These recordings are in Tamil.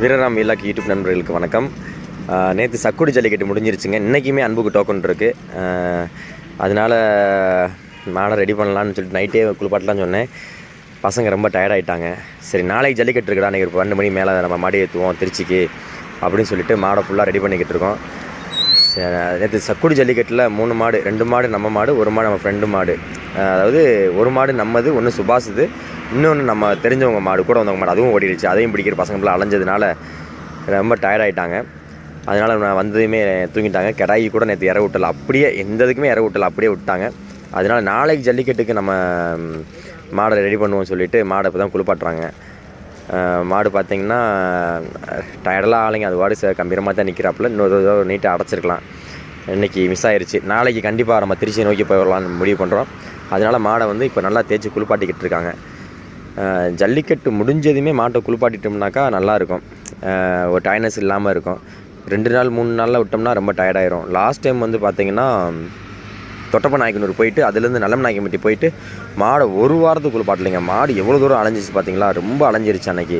வீரராம் இல்லாக்கு யூடியூப் நண்பர்களுக்கு வணக்கம். நேற்று சக்குடி ஜல்லிக்கட்டு முடிஞ்சிருச்சுங்க. இன்றைக்குமே அன்புக்கு டோக்கன் இருக்குது அதனால் மாடை ரெடி பண்ணலான்னு சொல்லிட்டு நைட்டே குளிப்பாட்டலாம்னு சொன்னேன். பசங்க ரொம்ப டயர்டாயிட்டாங்க சரி நாளைக்கு ஜல்லிக்கட்டு இருக்குடா நீங்கள் பன்னெண்டு மணி மேலே நம்ம மாடி ஏற்றுவோம் திருச்சிக்கு அப்படின்னு சொல்லிட்டு மாடை ஃபுல்லாக ரெடி பண்ணிக்கிட்டு இருக்கோம். நேற்று சக்குடி ஜல்லிக்கட்டில் மூணு மாடு ரெண்டு மாடு நம்ம மாடு ஒரு மாடு நம்ம ஃப்ரெண்டு மாடு. அதாவது ஒரு மாடு நம்மது ஒன்று சுபாஷுது இன்னொன்று நம்ம தெரிஞ்சவங்க மாடு கூட வந்தவங்க மாடு அதுவும் ஓடிடுச்சு. அதையும் பிடிக்கிற பசங்களாம் அலைஞ்சதுனால ரொம்ப டயர்டாயிட்டாங்க அதனால் நான் வந்ததுமே தூங்கிட்டாங்க. கிடாயி கூட நேற்று இற விட்டல அப்படியே எந்த இதுக்குமே இற விட்டல அப்படியே விட்டாங்க. அதனால் நாளைக்கு ஜல்லிக்கட்டுக்கு நம்ம மாடை ரெடி பண்ணுவோம்னு சொல்லிட்டு மாடை இப்போ தான் குளிப்பாட்டுறாங்க மாடு பார்த்திங்கன்னா டயர்டெல்லாம் ஆளுங்க. அது வாடு ச கம்பீரமாக தான் நிற்கிறாப்புல இன்னொரு நீட்டாக அடைச்சிருக்கலாம். இன்றைக்கி மிஸ் ஆயிடுச்சு நாளைக்கு கண்டிப்பாக நம்ம திருச்சி நோக்கி போய் வரலான்னு முடிவு பண்ணுறோம் அதனால் மாடை வந்து இப்போ நல்லா தேய்ச்சி குளிப்பாட்டிக்கிட்டு இருக்காங்க. ஜல்லிக்கட்டு முடிஞ்சதுமே மாட்டை குளிப்பாட்டிட்டோம்னாக்கா நல்லாயிருக்கும் ஒரு டயர்னஸ் இல்லாமல் இருக்கும். ரெண்டு நாள் மூணு நாளில் விட்டோம்னா ரொம்ப டயர்டாயிரும் லாஸ்ட் டைம் வந்து பார்த்தீங்கன்னா தொட்டப்ப நாயக்கனூர் போயிட்டு அதுலேருந்து நல்லம் நாயக்கம்பட்டி போயிட்டு மாடை ஒரு வாரத்துக்கு குளிப்பாட்டலைங்க. மாடு எவ்வளோ தூரம் அலைஞ்சிச்சு பார்த்தீங்களா ரொம்ப அலைஞ்சிருச்சு அன்னைக்கு.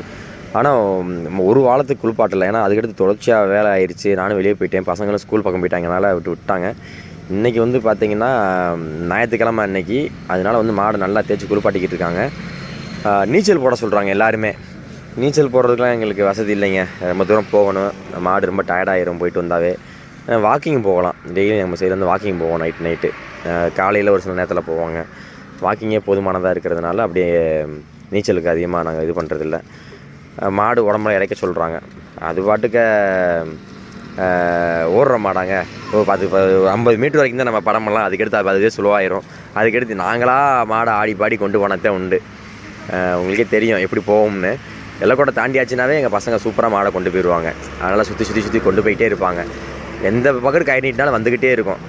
ஆனால் ஒரு வாரத்துக்கு குளிப்பாட்டலை. ஏன்னா அதுக்கடுத்து தொடர்ச்சியாக வேலை ஆயிடுச்சு நானும் வெளியே போயிட்டேன். பசங்களும் ஸ்கூல் பக்கம் போயிட்டாங்கனால விட்டு விட்டாங்க. இன்றைக்கி வந்து பார்த்திங்கன்னா ஞாயிற்றுக்கிழமை அன்னைக்கு. அதனால வந்து மாடு நல்லா தேய்ச்சி குளிப்பாட்டிக்கிட்டு இருக்காங்க. நீச்சல் போட சொல்கிறாங்க எல்லாருமே. நீச்சல் போடுறதுக்குலாம் எங்களுக்கு வசதி இல்லைங்க. ரொம்ப தூரம் போகணும். மாடு ரொம்ப டயர்டாயிரும் போயிட்டு வந்தாவே. வாக்கிங் போகலாம். டெய்லி நம்ம சைட்லேருந்து வாக்கிங் போவோம் நைட் நைட்டு காலையில் ஒரு சில நேரத்தில் போவாங்க. வாக்கிங்கே போதுமானதாக இருக்கிறதுனால அப்படியே நீச்சலுக்கு அதிகமாக நாங்கள் இது பண்ணுறதில்ல மாடு உடம்புல இறைக்க சொல்கிறாங்க அது பாட்டுக்க ஓடுற மாட்டாங்க ஓ பத்து ஐம்பது மீட்டர் வரைக்கும் தான் நம்ம படமெல்லாம் அதுக்கடுத்து அது அதுவே சுலவாயிரும் அதுக்கடுத்து நாங்களாக மாடை ஆடி பாடி கொண்டு போனதே உண்டு. உங்களுக்கே தெரியும் எப்படி போகும்னு. எல்லாம் கூட தாண்டியாச்சுனாவே எங்கள் பசங்க சூப்பராக மாடை கொண்டு போயிடுவாங்க அதனால் சுற்றி சுற்றி சுற்றி கொண்டு போயிட்டே இருப்பாங்க. எந்த பக்கம் கை நீட்டினாலும் வந்துக்கிட்டே இருக்கும்.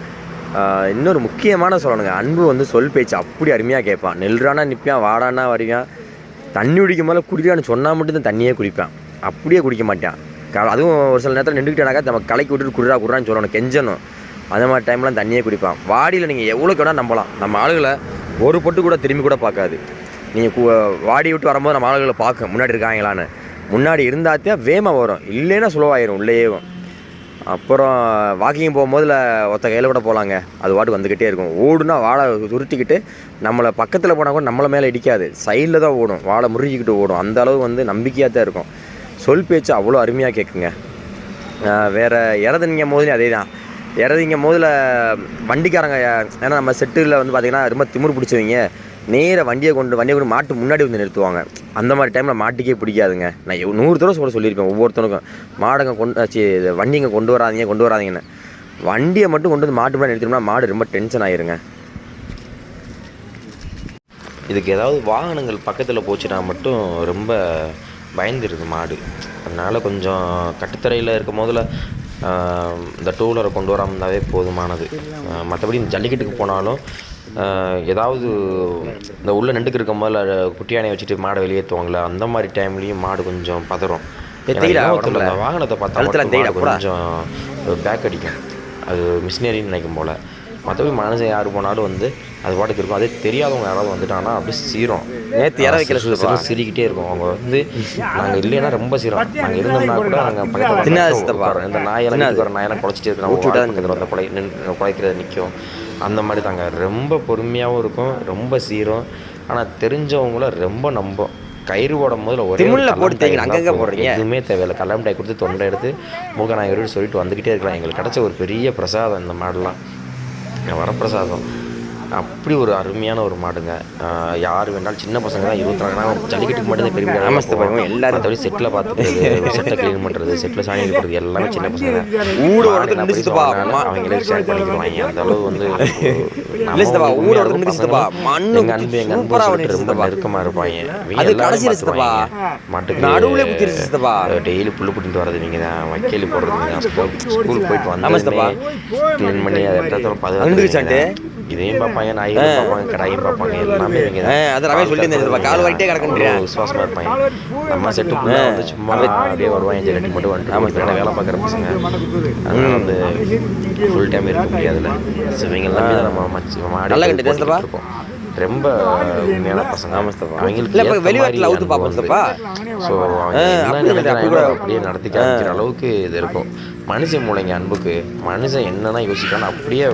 இன்னொரு முக்கியமான சொல்லணுங்க. அன்பு வந்து சொல் பேச்சு அப்படி அருமையாக கேட்பான். நெல்றானா நிற்பான் வாடானா வருவான். தண்ணி குடிக்கும் போது குடிக்கிறான்னு சொன்னால் மட்டும்தான் தண்ணியே குடிப்பான். அப்படியே குடிக்க மாட்டான். க அதுவும் ஒரு சில நேரத்தில் நின்றுக்கிட்டானாக்கா நம்ம கலைக்கு விட்டுட்டு குடுறா குடுறான்னு சொல்லணும் கெஞ்சணும். அந்த மாதிரி டைம்லாம் தண்ணியே குடிப்பான். வாடியில் நீங்கள் எவ்வளோக்கு வேணால் நம்பலாம். நம்ம ஆளுகளை ஒரு பொட்டு கூட திரும்பி கூட பார்க்காது. நீங்கள் வாடி விட்டு வரும்போது நம்ம ஆளுகளை பார்க்க. முன்னாடி இருக்காங்களான்னு. முன்னாடி இருந்தாத்தே வேகமாக வரும். இல்லைன்னா சுலவாயிரும் உள்ளேயும் அப்புறம் வாக்கிங் போகும்போதுல ஒத்த கையில் கூட போகலாங்க அது வாட்டு வந்துக்கிட்டே இருக்கும். ஓடுனா வாழை துருட்டிக்கிட்டு நம்மளை பக்கத்தில் போனால் கூட நம்மளை மேலே இடிக்காது. சைடில் தான் ஓடும். வாழை முறிஞ்சிக்கிட்டு ஓடும். அந்த அளவு வந்து நம்பிக்கையாக தான் இருக்கும். சொல் பேச்சு அவ்வளோ அருமையாக கேட்குங்க. வேறு இறதுங்கும் இறதுங்க போதுலையும் அதே தான் இறதிங்க போதில் வண்டிக்காரங்க ஏன்னா நம்ம செட்டில் வந்து பார்த்திங்கன்னா ரொம்ப திமிரு பிடிச்சவங்க. நேராக வண்டியை கொண்டு வண்டியை கொண்டு மாட்டு முன்னாடி வந்து நிறுத்துவாங்க. அந்த மாதிரி டைமில் மாட்டுக்கே பிடிக்காதுங்க. நான் நூறு தடவை சொல்ல சொல்லியிருப்பேன் ஒவ்வொருத்தனுக்கும். மாடுங்க கொண்டு வண்டிங்க கொண்டு வராதீங்க கொண்டு வராதிங்கன்னு. வண்டியை மட்டும் கொண்டு வந்து மாட்டு முன்னாடி நிறுத்தினோம்னா மாடு ரொம்ப டென்ஷன் ஆயிருங்க. இதுக்கு ஏதாவது வாகனங்கள் பக்கத்தில் போச்சுன்னா மட்டும் ரொம்ப பயந்துருது மாடு. அதனால் கொஞ்சம் கட்டுத்தரையில் இருக்கும் போதில் இந்த டூ வீலரை கொண்டு வராமல் போதுமானது. மற்றபடி இந்த ஜல்லிக்கட்டுக்கு போனாலும் ஏதாவது இந்த உள்ள நண்டுக்கு இருக்கும் போதில் குட்டி யானையை வச்சுட்டு மாடை வெளியேற்றுவாங்களே அந்த மாதிரி டைம்லேயும் மாடு கொஞ்சம் பதறும். அந்த வாகனத்தை பார்த்தா. கொஞ்சம் பேக் அடிக்கும். அது மிஷினரின்னு நினைக்கும் போல். மற்றபடி மனுஷன் யார் போனாலும் வந்து அது பாட்டுக்கு இருக்கும். அதே தெரியாதவங்க யாராவது வந்துட்டாங்கன்னா அப்படியே சீரும் நேத்து இற வைக்கல சிறு சிரிக்கிட்டே இருக்கும். அவங்க வந்து நாங்கள் இல்லைன்னா ரொம்ப சீரம் நாங்கள் இருந்தோம்னா கூட நாங்கள் பக்கத்தில். இந்த நாயெல்லாம் வர நாயெல்லாம் குலைச்சிட்டே இருக்கு ஊட்டி விடாத. பக்கத்தில் வந்து குலை நின்று குலைக்கிறது நிற்கும் அந்த மாதிரி தாங்க. ரொம்ப பொறுமையாகவும் இருக்கும். ரொம்ப சீரும் ஆனால் தெரிஞ்சவங்கள ரொம்ப நம்பும். கயிறு போடும் போதுல ஒரே ஒரு திமில்ல கள்ளம் போட்டு தேய்ங்க, மிட்டாய் அங்கங்க. போடுறீங்க. எதுவுமே தேவையில்லை. கள்ள மிட்டாய் கொடுத்து தொண்டை எடுத்து மூக்க நாயகர் சொல்லிட்டு வந்துக்கிட்டே இருக்கலாம். எங்களுக்கு கிடைச்ச ஒரு பெரிய பிரசாதம் இந்த மாடெல்லாம். வரப்பிரசாதம். அப்படி ஒரு அருமையான ஒரு மாடுங்க யார் வேணாலும் சின்ன பசங்க தான் இருபத்தி நாலு நாள் ஜல்லிக்கட்டுக்கு மட்டும் பெரிய சித்தப்பா, இவங்க எல்லாரும். மற்றபடி செட்டில் பார்த்துக்கிறது செட்டை க்ளீன் பண்ணுறது செட்டில் சாணி எடுக்கிறது எல்லாமே சின்ன பசங்க ஊடு அவங்களே ஷேர் பண்ணிக்குவாங்க அந்த அளவு வந்து இல்ல சித்தப்பா, ஊட ஒருத்தர் நின்று சித்தப்பா, மண்ணு எங்க அன்பு எங்க அன்பு ரொம்ப சித்தப்பா. நெருக்கமா இருப்பாங்க. மாட்டுக்கு. டெய்லி புல்லு புட்டிட்டு வரது நீங்க தான் வைக்கேலி போடுறது ஸ்கூலுக்கு போயிட்டு. வந்ததுமே க்ளீன் பண்ணி அதை? பாதுகாத்து இதையும் பார்ப்பாங்க நாயும் பார்ப்பாங்க கடாயும் பார்ப்பாங்க எல்லாமே இவங்க ஆ, அது இருந்தாரு சித்தப்பா, கால் வாங்கிட்டே கிடக்குன்றியா? அவ்வளவு விசுவாசமா இருப்பாங்க. நம்ம செட்டு ஃபுல்லாக வந்து சும்மா அப்படியே வருவாங்க ஜெல்லட்டி மட்டும் வந்துட்டு ஆமாம் வேலை வேலை பார்க்குற பசங்க. அதனால வந்து ஃபுல் டைம் இருக்க முடியாதுல்ல. ஸோ இவங்க எல்லாமே தான் நம்ம மச்சி மாடி நல்லா சித்தப்பா. இருக்கோம். ரொம்ப உண்மையான பசங்க. ஆமா சித்தப்பா. அவங்களுக்கு இல்ல, இப்ப வெளிநாட்டுல அவுத்து அன்பு பார்ப்போம் வந்து. சித்தப்பா. ஸோ அப்படியே நடத்தி காமிக்கிற அளவுக்கு இது இருக்கும். மனுஷன் மூளைங்க அன்புக்கு மனுஷன் என்னென்ன யோசிக்கிறானோ அப்படியே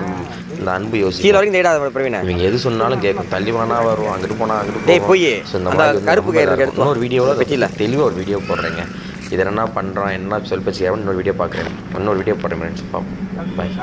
இந்த அன்பு கீழே யோசிக்கும் வரைக்கும் தேடாத பிரவீன. இவங்க எது சொன்னாலும் கேட்கும் தள்ளி வேணா வரும் அங்கிட்டு போனா அங்கிட்டு டேய். போய் அந்த மாதிரி கருப்பு கயிறு. இன்னொரு வீடியோவில் வெட்டில. தெளிவாக ஒரு வீடியோ போடுறேங்க. இதை என்ன பண்ணுறோம் என்ன சொல் பச்சு இன்னொரு வீடியோ பார்க்குறேன். இன்னொரு வீடியோ போடுறேன் ஃப்ரெண்ட்ஸ் பாய்